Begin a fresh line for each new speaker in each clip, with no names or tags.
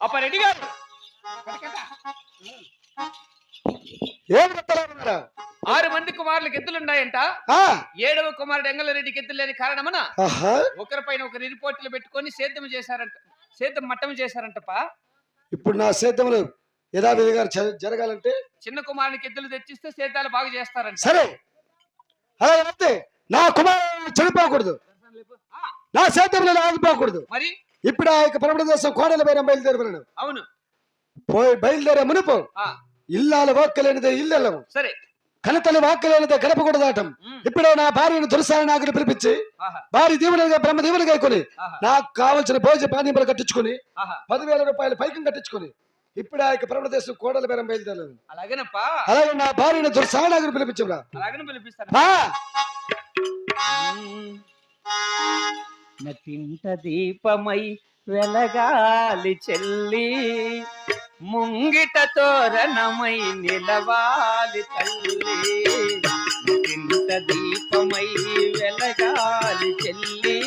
అప్ప రెడ్డి గారు. ఆరు మంది కుమారులకు ఎద్దులున్నాయంట ఏడవ కుమారుడు ఎంగళరెడ్డికి ఎద్దులు లేని కారణమున ఒకరిపైన ఒకరి రిపోర్టులు పెట్టుకొని సేద్యం చేశారంట. సేద్యం మట్టం చేశారంటపా.
ఇప్పుడు నా సేద్యములు యథావిధిగా జరగాలంటే?
చిన్న కుమారునికి ఎద్దులు తెచ్చిస్తే సేద్యాలు బాగా చేస్తారంట.
సరే. అలా నా కుమారుడు చనిపోకూడదు. నా సేద్యంలో ఆగిపోకూడదు.
మరి?
ఇప్పుడు ఆ యొక్క పరమణ దేశం కోడల పైన బయలుదేరమను
అవును.
పోయి బయలుదేరే మునుపు ఇల్లాల వాక్కలేనిదే ఇల్లెళ్ళము
సరే.
కనతలు వాక్కలేనిదే గడప కూడా దాటం ఇప్పుడే నా భార్యను దురసారి నాకుని పిలిపించి భార్య దీవునిగా బ్రహ్మ దీవునిగా కొని
ఆహా.
నాకు కావలసిన భోజన పానీయములు కట్టించుకొని పదివేల రూపాయలు పైకం కట్టించుకొని ఇప్పుడు ఆ యొక్క పరమణ దేశం కోడల పేరం బయలుదేరాను
అలాగేనప్పా.
అలాగే నా భార్యను దురసారి నాకుని పిలిపించరా
పిలిపిస్తాను. నతింట దీపమై వెలగాలి చెల్లి. ముంగిట తోరణమై నిలవాలి తల్లి. నతింట దీపమై వెలగాలి చెల్లి.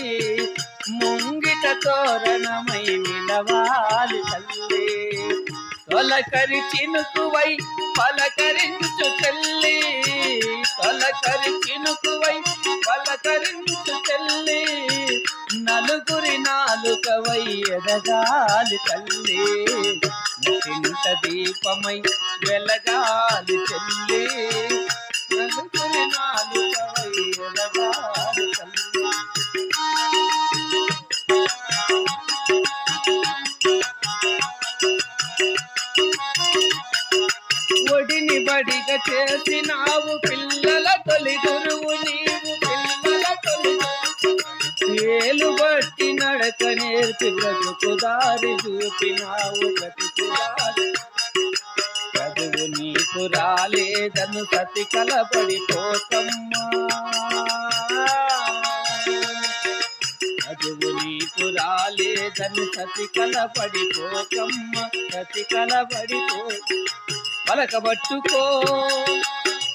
ముంగిట తోరణమై నిలవాలి తల్లి. తొలకరి చినుకువై పలకరించు చెల్లి. తొలకరి చినుకువై పలకరించు చెల్లి. నలుగురి నాలుకవై ఎదగాలి తల్లి. ఇంత దీపమై వెలగాలి చెల్లి. నలుగురి నాలుకవై ఎదగాలి తల్లి. ఒడిని బడిగా చేసినావు బ్రతుకు దారి చూపినావు బ్రతుకు చదువు నీకు రాలేదను సతి కలపడిపోకమ్మా చదువు నీకు రాలేదను సతి కలపడిపోకమ్మ సతి కలపడిపో పలకబట్టుకో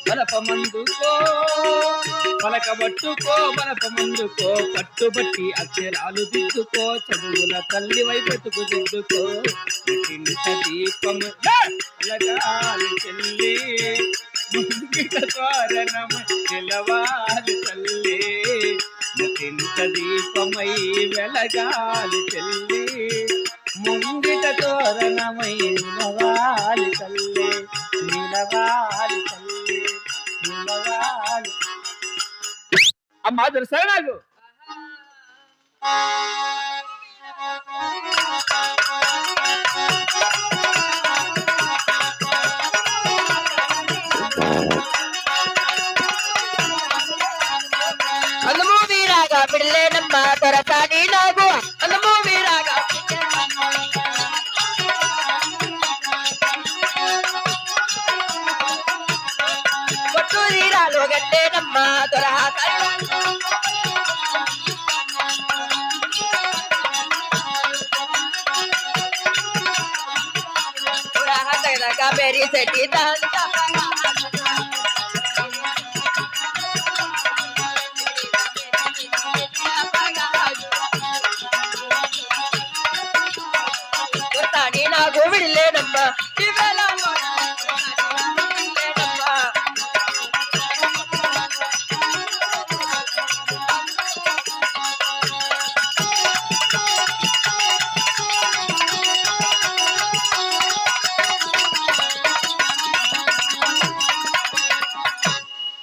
బలపమందుకో పలకబట్టుకో బలపమందుకో పట్టుబట్టి అక్షరాలు దిద్దుకో చదువుల తల్లి వైపెతుకు దిద్దుకో దీపము లగాలి చెల్లి ముంగిట తోరణమ నిలవాలి తల్లి నటింట దీపమై వెలగాలి చెల్లి ముంగిట తోరణమై నిలవాలి తల్లి నిలవాలి తల్లి. నిలవాలి అమ్మా తెలుసా నాకు
मातुरः करुणः जगदगा बेरी सेठी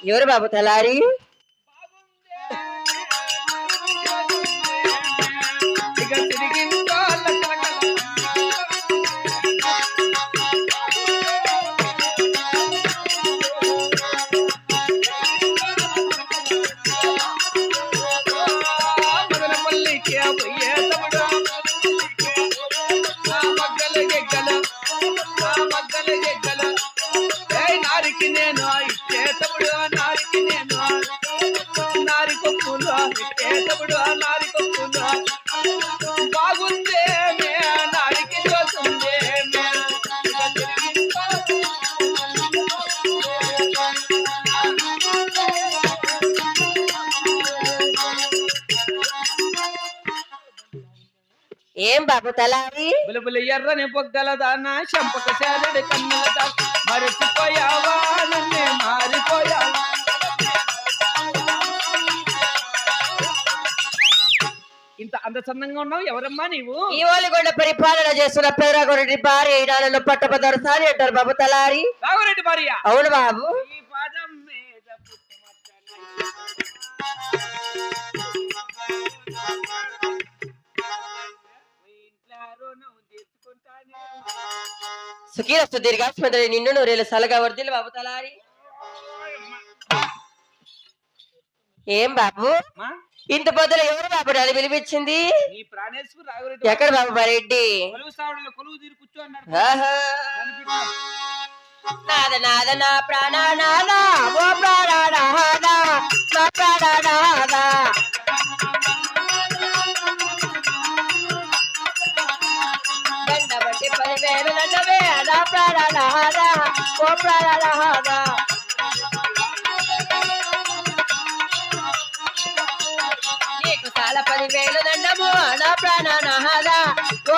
ఎవరు బాబు తలారి?
ఏం
బాబు
బులబుల ఎర్రని పొగ్గల దానా చంపక శారుడి కన్నుల మరచిపోయావా నన్నే మా ఇంత అందచందంగా ఉన్నావు? ఎవరమ్మా నీవు?
ఈ ఓలిగొండ పరిపాలన చేస్తున్న పేరగొరటి భార్య ఈనాడు పట్టపదరసారి అంటారు బాబు తలారి.
రాఘవరెడ్డి భార్య.
అవును బాబు.
ఈ పాదం మీద పుట్టుమచ్చ.
సుఖీరస్తు దీర్ఘాస్పత్రి నిన్ను నూరేళ్ళు సలగా వర్దిలు బాబు తలారి. ఏం బాబు?
అమ్మా,
ఇంత పొద్దున ఎవరు బాబు నన్ను పిలిపించింది? ఎక్కడ బాబు రెడ్డి
కొలువు సావడంలో కొలువు తీరు కూర్చో అన్నాడు.
ఆహా. నాద నాద నా ప్రాణ నాద ఓ ప్రాణ నాద నా. ప్రాణ నాద దండబట్టి పదివేలు దండవే నా ప్రాణ నాద ఓ ప్రాణ నాద ఓ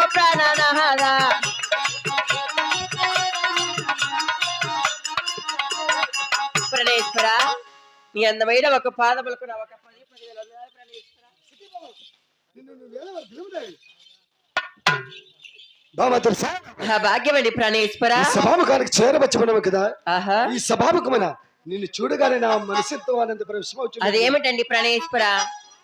ప్రణేశ్వర నీ అందమైన ఒక పాదములకు నా ఒక పది పదివేల భాగ్యమండి ప్రాణేశ్వర
సభాముఖానికి చేరవచ్చుకున్నావు కదా.
ఆహా.
ఈ సభాముఖమైన నిన్ను చూడగానే నా మనసుతో ఆనంద ప్రవేశం
అదేమిటండి ప్రాణేశ్వర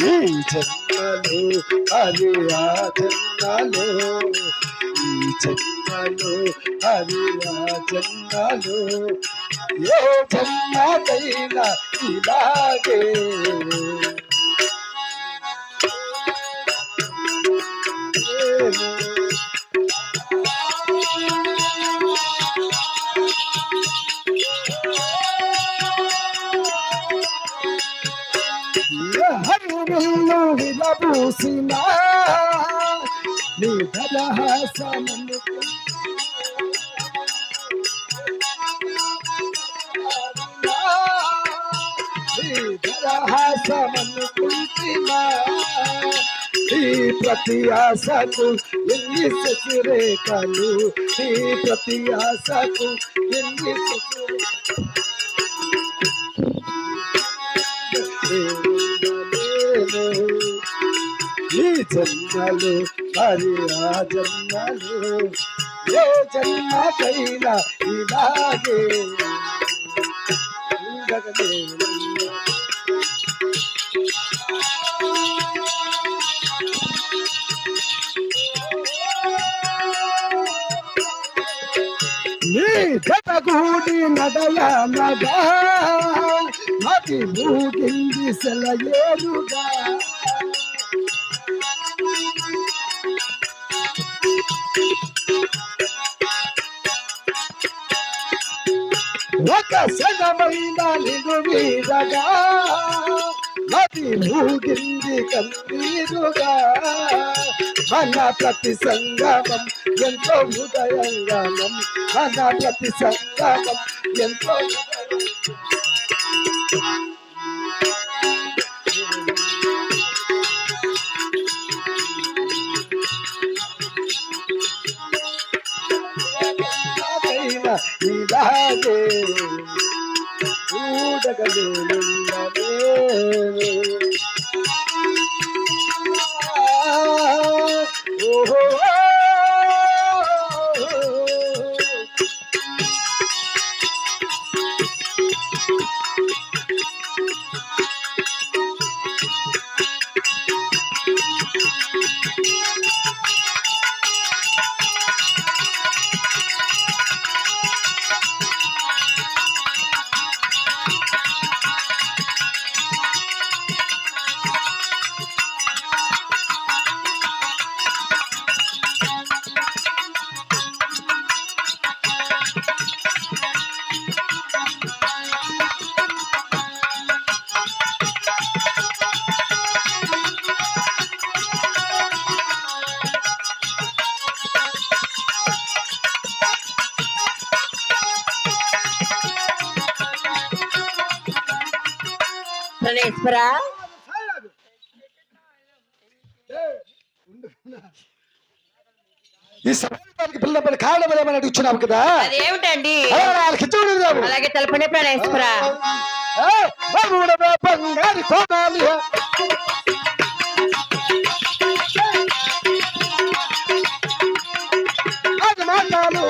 నేనుండలేను ఈ జన్మలో అది ఆ జన్మలో ఈ జన్మలో అది ఆ జన్మలో ఏ జన్మకైనా ఇలాగే. హరివిల్లు విలబూసిన నీ ధరహాసమను నీ కుంటినా ఈ ప్రతి ఆశకు ఎన్ని సచిరేఖలు ఈ ప్రతి ఆశకు ఎన్ని శశిరేఖలు. జన్మలు మరి ఆ జన్మలు ఏ జన్మకైనా ఇలాగే ఉండగలేను. నీ జతగూడి నడయ నగా మది మూగింది సెలయేరుగా ఒక సగమైన నిన్ను మీదగా మది మూగింది కన్నీరుగా. మన ప్రతి సంగమం ఎంతో హృదయంగమం మన ప్రతి సంగమం ఎంతో హృదయంగమం. నాకైనా ఇలాగే ఉండు. ఈ సమాజానికి పిల్లపడి కారణం ఏమని అడుగుతున్నావు కదా?
అదేమిటండి?
వాళ్ళకి
అలాగే తెలపండి ప్రణేశ్వరా
ఏయ్, బాబుడవే బంగారు కోటాలి. అది మాటలు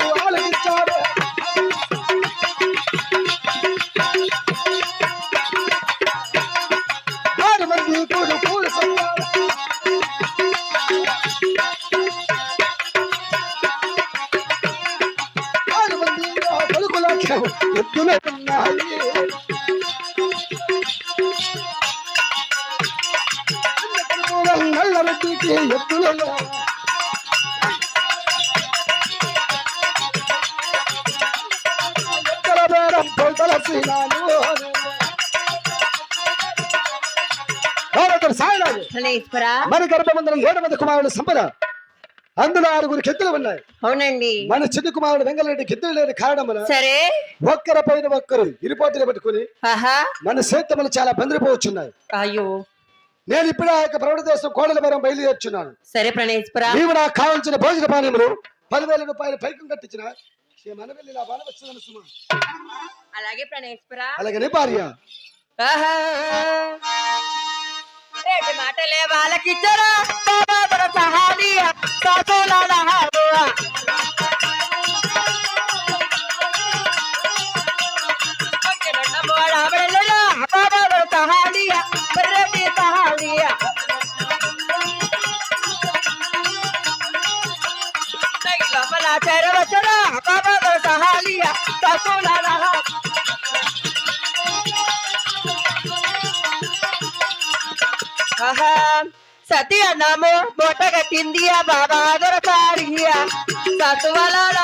మన గర్భమందరం ఏడు మంది కుమారుడు సంపద. అందులో ఆరుగురు కెత్తులు ఉన్నాయి.
అవునండి.
మన చిన్న కుమారుడు వెంగళరెడ్డి కెత్తులు లేని కారణం వల్ల
సరే.
ఒక్కరి పైన ఒక్కరు ఇరుపోటీలు పెట్టుకుని మన సేత్తములు చాలా బందిరిపోవచ్చున్నాయి.
అయ్యో.
నేను ఇప్పుడే ఆ యొక్క ప్రవణ దేశం కోడల బేరం బయలుదేరుచున్నాను.
సరే ప్రణేశ్వరా
నీవు నాకు కావాల్సిన భోజన పానీయములు పదివేల రూపాయలు పైకం కట్టించిన మన వెళ్ళి నా బాల వచ్చిందని సుమా
అలాగే ప్రణేశ్వరా
అలాగనే భార్య
ఆహా. రేటి మాటలే వాళ్ళకిచ్చరా బాబాబుర సహానియ సాసోలాల హారువ. ఒక్కడున్న మోడాబడలలో బాబాబుర సహానియ బర్రెటి సహానియ. తగి లోపల చేరవచ్చురా ఆహా సతి అన్నాము ఆ బాబా దొరకాడియా సత్వలాల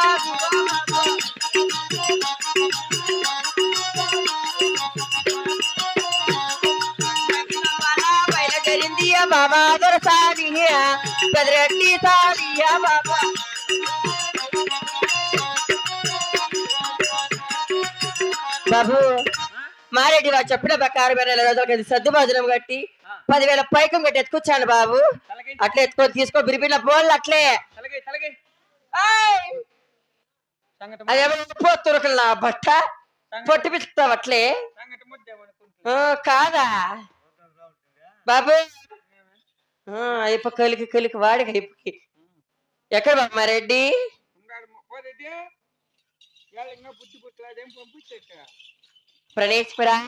బయలుదేరింది ఆ బాబా దొరసానియా బెదరెట్టి సానియా బాబా బాబు. మారెడ్డి వారు చెప్పిన ప్రకారం సద్దు భోజనం కట్టి పదివేల పైకం కట్టి ఎత్తుకొచ్చాను బాబు. అట్లా ఎత్తుకొని తీసుకో బిరిపిన బోళ్ళు అట్లే. పోతురుకులు నా బట్ట? పొట్టి పిస్తావు అట్లే? కాదా? బాబు. అయిపో కలికి కలికి వాడికి అయిపోయి ఎక్కడ బాబు
బుద్ధి పుట్టలేదేం